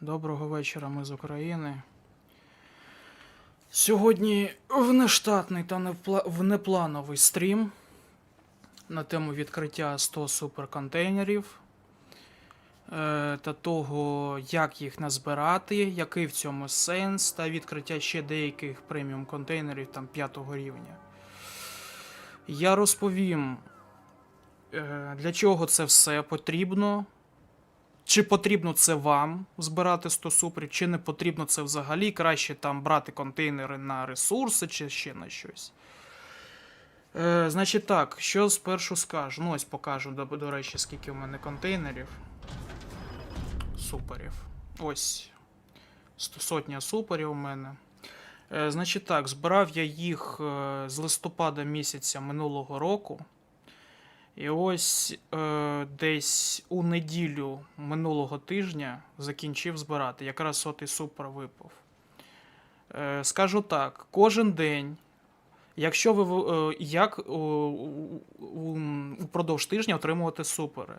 Доброго вечора, ми з України. Сьогодні внештатний та невпла- внеплановий стрім на тему відкриття 100 суперконтейнерів е, та того, як їх назбирати, який в цьому сенс, та відкриття ще деяких преміум контейнерів там 5 рівня. Я розповім, е, для чого це все потрібно, чи потрібно це вам збирати 100 суперів, чи не потрібно це взагалі. Краще там брати контейнери на ресурси чи ще на щось. Е, значить так, що спершу скажу. Ну, ось покажу, до, до речі, скільки в мене контейнерів. Суперів. Ось. Сотня суперів у мене. Е, значить так, збирав я їх е, з листопада місяця минулого року. І ось е, десь у неділю минулого тижня закінчив збирати. Якраз сотий супер випав. Е, скажу так: кожен день, якщо ви е, як у, упродовж тижня отримувати супери.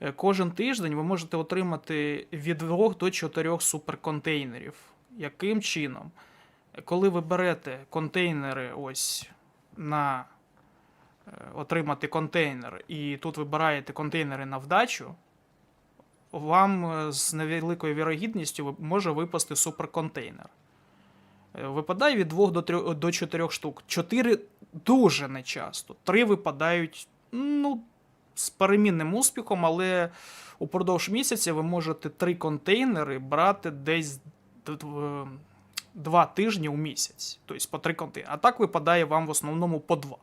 Е, Кожен тиждень ви можете отримати від 2 до 4 суперконтейнерів. Яким чином? Коли ви берете контейнери ось на е, отримати контейнер, і тут вибираєте контейнери на вдачу, вам е, з невеликою вірогідністю може випасти суперконтейнер. Е, Випадає від 2 до 3, до 4 штук. 4 дуже нечасто. 3 випадають ну, з перемінним успіхом, але упродовж місяця ви можете 3 контейнери брати десь 2 тижні у місяць. Тобто по 3 контейнери. А так випадає вам в основному по 2.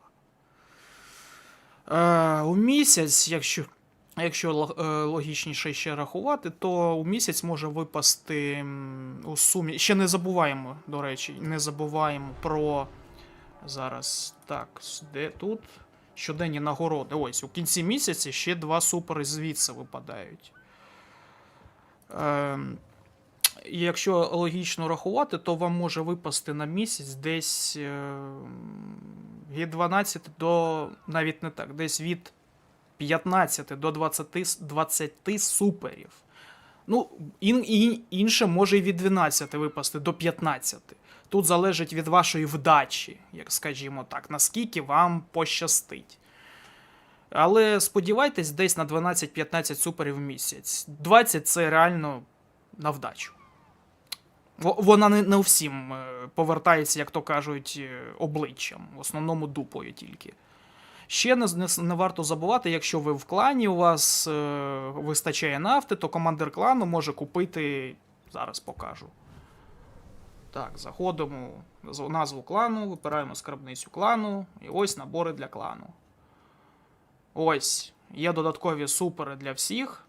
Е, у місяць, якщо, якщо е, логічніше ще рахувати, то у місяць може випасти у сумі. Ще не забуваємо, до речі, не забуваємо про зараз. Так, де тут? Щоденні нагороди. Ось, у кінці місяця ще два супери звідси випадають. І якщо логічно рахувати, то вам може випасти на місяць десь е, від 12 до навіть не так, десь від 15 до 20, 20 суперів. Ну, ін, ін, інше може і від 12 випасти до 15. Тут залежить від вашої вдачі, як скажімо так, наскільки вам пощастить. Але сподівайтесь, десь на 12-15 суперів в місяць. 20 це реально на вдачу. Во- Вона не, не всім е, повертається, як то кажуть, е, обличчям, в основному дупою тільки. Ще не, не, не варто забувати, якщо ви в клані, у вас е, вистачає нафти, то командир клану може купити. Зараз покажу. Так, заходимо в назву клану, вибираємо скарбницю клану, і ось набори для клану. Ось, є додаткові супери для всіх.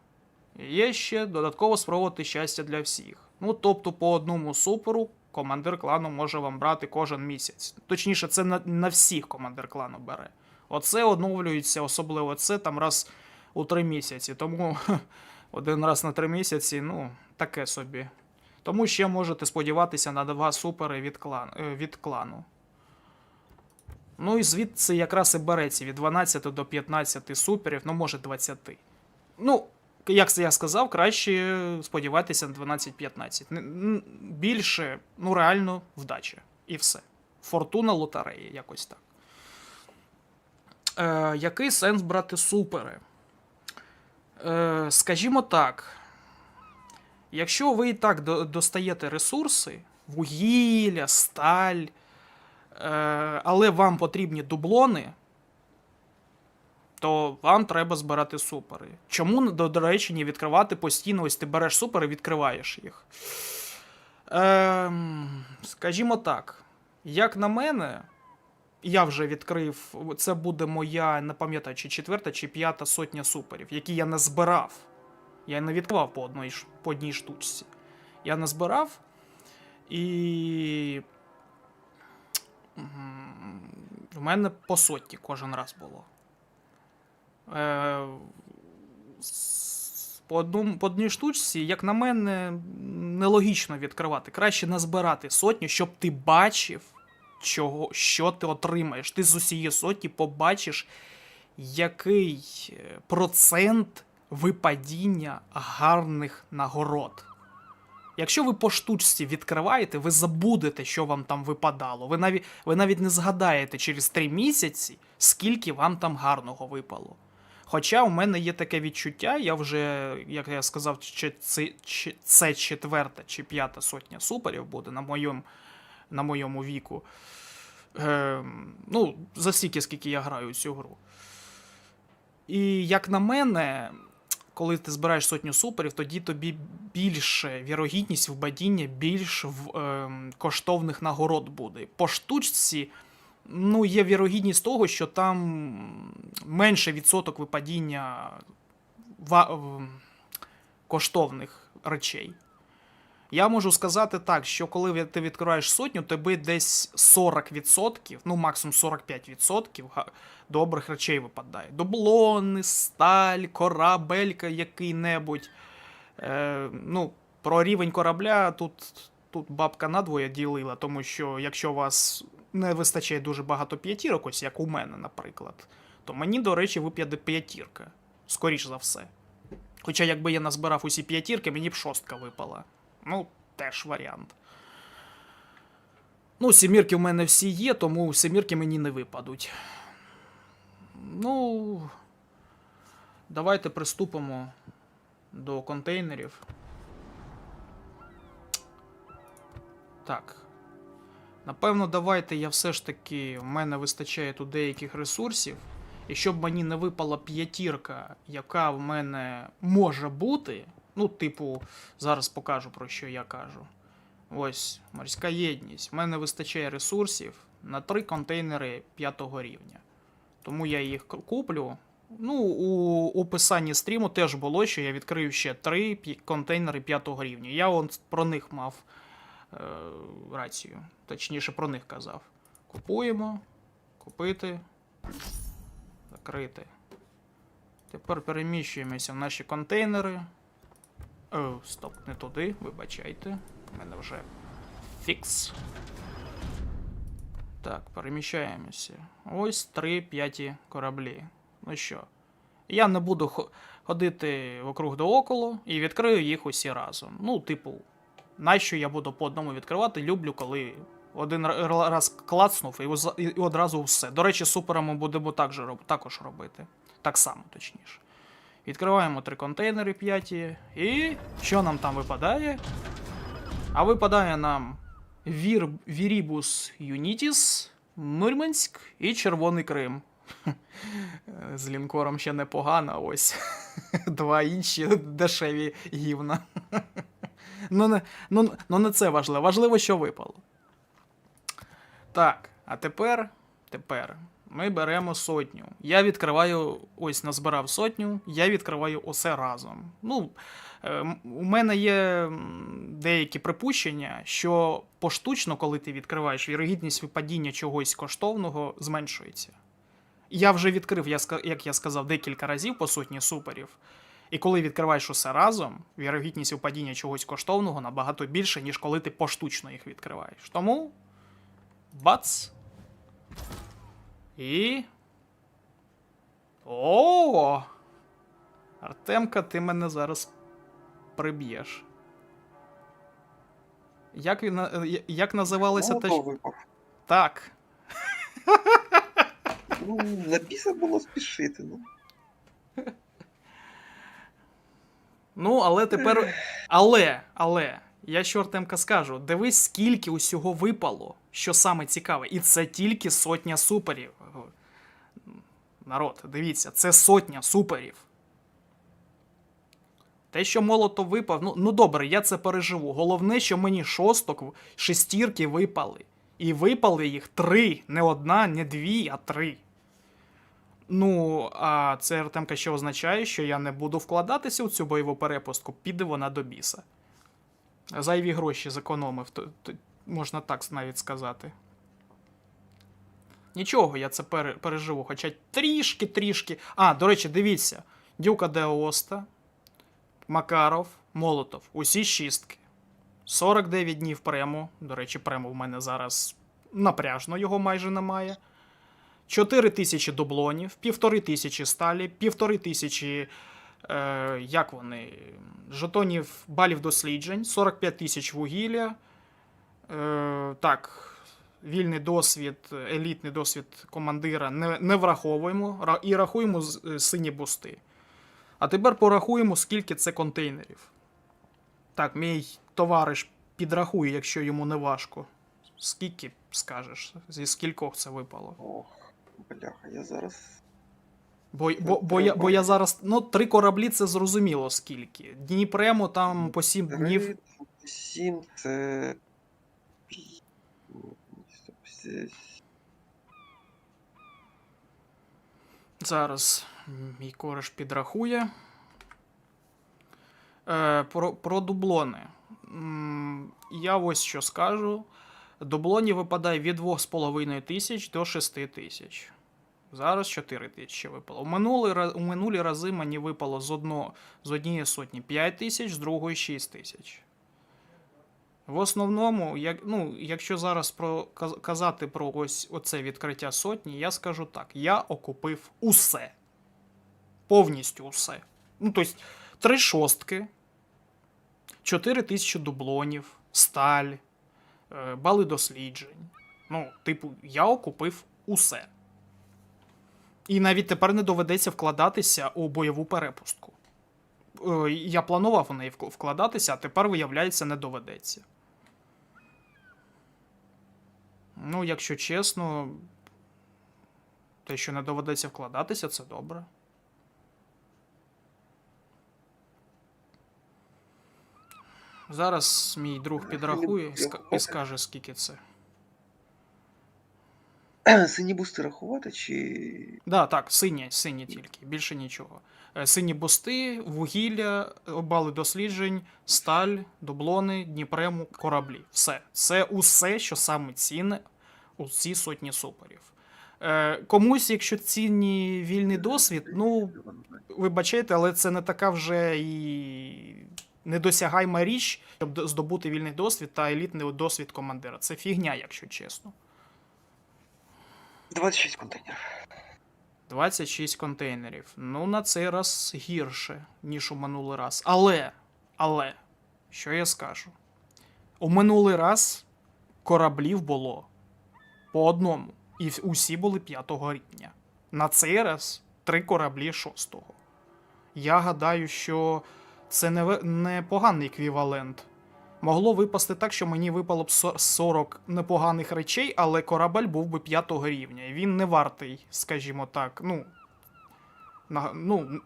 Є ще додатково спробувати щастя для всіх. Ну, тобто, по одному суперу командир клану може вам брати кожен місяць. Точніше, це на, на всіх командир клану бере. Оце оновлюється, особливо це там раз у три місяці. Тому один раз на три місяці, ну, таке собі. Тому ще можете сподіватися на два супери від, клан, е, від клану. Ну і звідси якраз і береться від 12 до 15 суперів, ну може 20. Ну, як я сказав, краще сподіватися на 12-15. Н- н- Більше, ну реально, вдача. І все. Фортуна лотереї, якось так. Е, який сенс брати супери? Е, скажімо так. Якщо ви і так достаєте ресурси, вугілля, сталь, е, але вам потрібні дублони, то вам треба збирати супери. Чому, до, речі, не відкривати постійно, ось ти береш супери, відкриваєш їх. Ем, скажімо так, як на мене, я вже відкрив, це буде моя, не пам'ятаю, чи четверта, чи п'ята сотня суперів, які я не збирав. Я не відкривав по одній, по одній штучці. Я не збирав. І. В мене по сотні кожен раз було. Е, по, одному, по одній штучці, як на мене, нелогічно відкривати. Краще назбирати сотню, щоб ти бачив, чого, що ти отримаєш. Ти з усієї сотні побачиш, який е, процент випадіння гарних нагород. Якщо ви по штучці відкриваєте, ви забудете, що вам там випадало. Ви навіть, ви навіть не згадаєте через три місяці, скільки вам там гарного випало. Хоча у мене є таке відчуття, я вже, як я сказав, це, четверта чи п'ята сотня суперів буде на моєму, на моєму віку. Е, ну, за стільки, скільки я граю цю гру. І як на мене, коли ти збираєш сотню суперів, тоді тобі більше вірогідність впадіння більш в, ем, коштовних нагород буде. По штучці, ну, є вірогідність того, що там менше відсоток випадіння коштовних речей. Я можу сказати так, що коли ти відкриваєш сотню, тобі десь 40%, ну максимум 45% добрих речей випадає. Дублони, сталь, корабелька який-небудь. Е, ну, про рівень корабля тут, тут бабка надвоє ділила, тому що якщо у вас не вистачає дуже багато п'ятірок, ось як у мене, наприклад, то мені, до речі, вип'яде п'ятірка. Скоріш за все. Хоча, якби я назбирав усі п'ятірки, мені б шостка випала. Ну, теж варіант. Ну, сімірки в мене всі є, тому сімірки мені не випадуть. Ну. Давайте приступимо до контейнерів. Так. Напевно, давайте я все ж таки. В мене вистачає тут деяких ресурсів. І щоб мені не випала п'ятірка, яка в мене може бути. Ну, типу, зараз покажу про що я кажу. Ось, морська єдність. В мене вистачає ресурсів на три контейнери п'ятого рівня. Тому я їх куплю. Ну, у описанні стріму теж було, що я відкрив ще три контейнери п'ятого рівня. Я он про них мав рацію. Точніше, про них казав. Купуємо, купити, закрити. Тепер переміщуємося в наші контейнери. О, стоп, не туди, вибачайте. У мене вже фікс. Так, переміщаємося. Ось три п'яті кораблі. Ну що, я не буду ходити вокруг да около і відкрию їх усі разом. Ну, типу, нащо я буду по одному відкривати? Люблю, коли один раз клацнув і, одразу все. До речі, суперами будемо також робити. Так само, точніше. Відкриваємо три контейнери п'яті. І що нам там випадає? А випадає нам Вір... Вірібус Юнітіс, Мурманськ і Червоний Крим. З лінкором ще непогано, ось. Два інші дешеві гівна. ну, не, ну, ну не це важливо. Важливо, що випало. Так, а тепер, тепер ми беремо сотню. Я відкриваю, ось назбирав сотню, я відкриваю усе разом. Ну, е, у мене є деякі припущення, що поштучно, коли ти відкриваєш, вірогідність випадіння чогось коштовного зменшується. Я вже відкрив, як я сказав, декілька разів по сотні суперів. І коли відкриваєш усе разом, вірогідність випадіння чогось коштовного набагато більше, ніж коли ти поштучно їх відкриваєш. Тому. Бац. І. О! Артемка, ти мене зараз приб'єш. Як, він, е, як називалося те? Що- Так. Ну, написано було спішити. Ну. Ну, але тепер. Але, але, я що Артемка скажу: дивись, скільки усього випало, що саме цікаве, і це тільки сотня суперів. Народ, дивіться, це сотня суперів. Те, що молотов випав, ну, ну добре, я це переживу. Головне, що мені шосток, шестірки випали. І випали їх три, не одна, не дві, а три. Ну, а це Артемка що означає, що я не буду вкладатися у цю бойову перепустку, піде вона до біса. Зайві гроші зекономив, то, то, можна так навіть сказати. Нічого, я це пере, переживу, хоча трішки-трішки. А, до речі, дивіться: Дюка де Оста, Макаров, Молотов. Усі шістки. 49 днів прему. До речі, прему в мене зараз напряжно його майже немає. 4 тисячі дублонів, півтори тисячі сталі, півтори тисячі Е, як вони? Жетонів балів досліджень, 45 тисяч вугілля. Е, так, вільний досвід, елітний досвід командира не, не враховуємо і рахуємо е, сині бусти. А тепер порахуємо, скільки це контейнерів. Так, мій товариш підрахує, якщо йому не важко. Скільки скажеш? Зі скількох це випало? Бляха, я зараз. Бо, бо, бо, я, бо я зараз. Ну, три кораблі це зрозуміло скільки. Дніпремо там по сім днів. 3, 7, це. Зараз мій кореш підрахує. Е, про, про дублони. Я ось що скажу. Дублонів випадає від 2,5 тисяч до 6 тисяч. Зараз 4 тисячі випало. У минулі, у минулі рази мені випало з, одно, з однієї сотні 5 тисяч, з другої 6 тисяч. В основному, як, ну, якщо зараз про, казати про ось оце відкриття сотні, я скажу так: я окупив усе. Повністю усе. Ну, тобто, три шостки, 4 тисячі дублонів, сталь, е, бали досліджень. Ну, типу, я окупив усе. І навіть тепер не доведеться вкладатися у бойову перепустку. Е, Я планував у неї вкладатися, а тепер, виявляється, не доведеться. Ну, якщо чесно, те, що не доведеться вкладатися, це добре. Зараз мій друг підрахує і скаже, скільки це. Сині бусти рахувати чи. Да, так, сині, сині тільки, більше нічого. Е, Сині бусти, вугілля, бали досліджень, сталь, дублони, Дніпрему, кораблі. Все. Це усе, що саме цінне у цій сотні суперів. Е, комусь, якщо цінні вільний досвід, ну, вибачайте, але це не така вже і недосягайма річ, щоб здобути вільний досвід та елітний досвід командира. Це фігня, якщо чесно. 26 контейнерів. 26 контейнерів. Ну, на цей раз гірше, ніж у минулий раз. Але, але, що я скажу? У минулий раз кораблів було по одному. І усі були 5 рівня. На цей раз три кораблі 6. Я гадаю, що це не, не поганий еквівалент. Могло випасти так, що мені випало б 40 непоганих речей, але корабель був би 5 рівня. Він не вартий, скажімо так. Ну, на, ну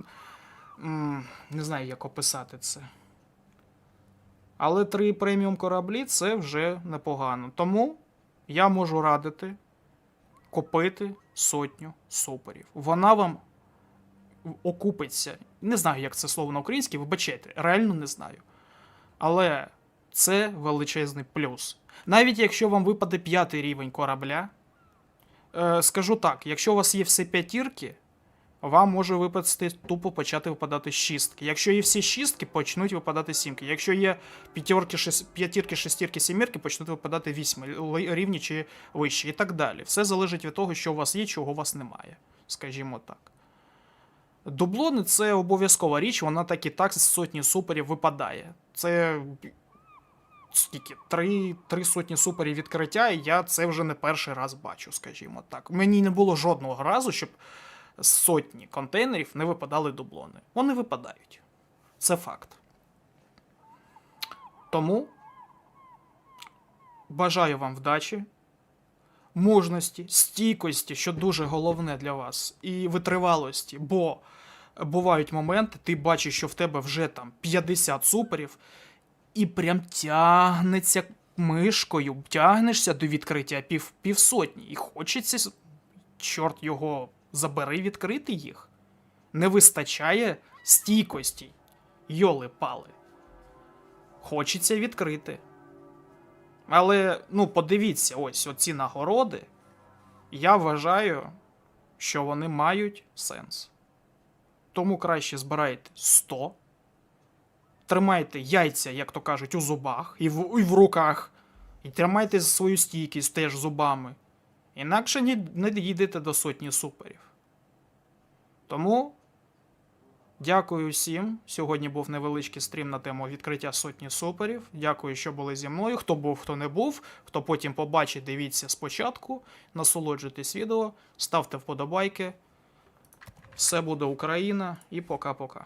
не знаю, як описати це. Але три преміум кораблі це вже непогано. Тому я можу радити купити сотню суперів. Вона вам окупиться. Не знаю, як це слово на українській, вибачайте, реально не знаю. Але це величезний плюс. Навіть якщо вам випаде п'ятий рівень корабля, е, скажу так: якщо у вас є всі п'ятірки, вам може випасти тупо почати випадати шістки. Якщо є всі шістки, почнуть випадати сімки. Якщо є п'ятірки, шестірки, сімірки, почнуть випадати вісьми рівні чи вищі, і так далі. Все залежить від того, що у вас є, чого у вас немає. Скажімо так. Дублони це обов'язкова річ, вона так і так з сотні суперів випадає. Це скільки? Три, три сотні суперів відкриття, і я це вже не перший раз бачу, скажімо так. Мені не було жодного разу, щоб сотні контейнерів не випадали дублони. Вони випадають. Це факт. Тому бажаю вам вдачі, мужності, стійкості, що дуже головне для вас, і витривалості, бо бувають моменти, ти бачиш, що в тебе вже там 50 суперів, і прям тягнеться мишкою, тягнешся до відкриття пів, півсотні. І хочеться, чорт його забери відкрити їх. Не вистачає стійкості. Йоли пали. Хочеться відкрити. Але, ну, подивіться, ось оці нагороди. Я вважаю, що вони мають сенс. Тому краще збирайте 100 тримайте яйця, як то кажуть, у зубах і в, і в руках. І тримайте свою стійкість теж зубами. Інакше не дійдете до сотні суперів. Тому Дякую всім. Сьогодні був невеличкий стрім на тему відкриття сотні суперів. Дякую, що були зі мною. Хто був, хто не був. Хто потім побачить, дивіться спочатку. Насолоджуйтесь відео, ставте вподобайки. Все буде Україна і пока-пока.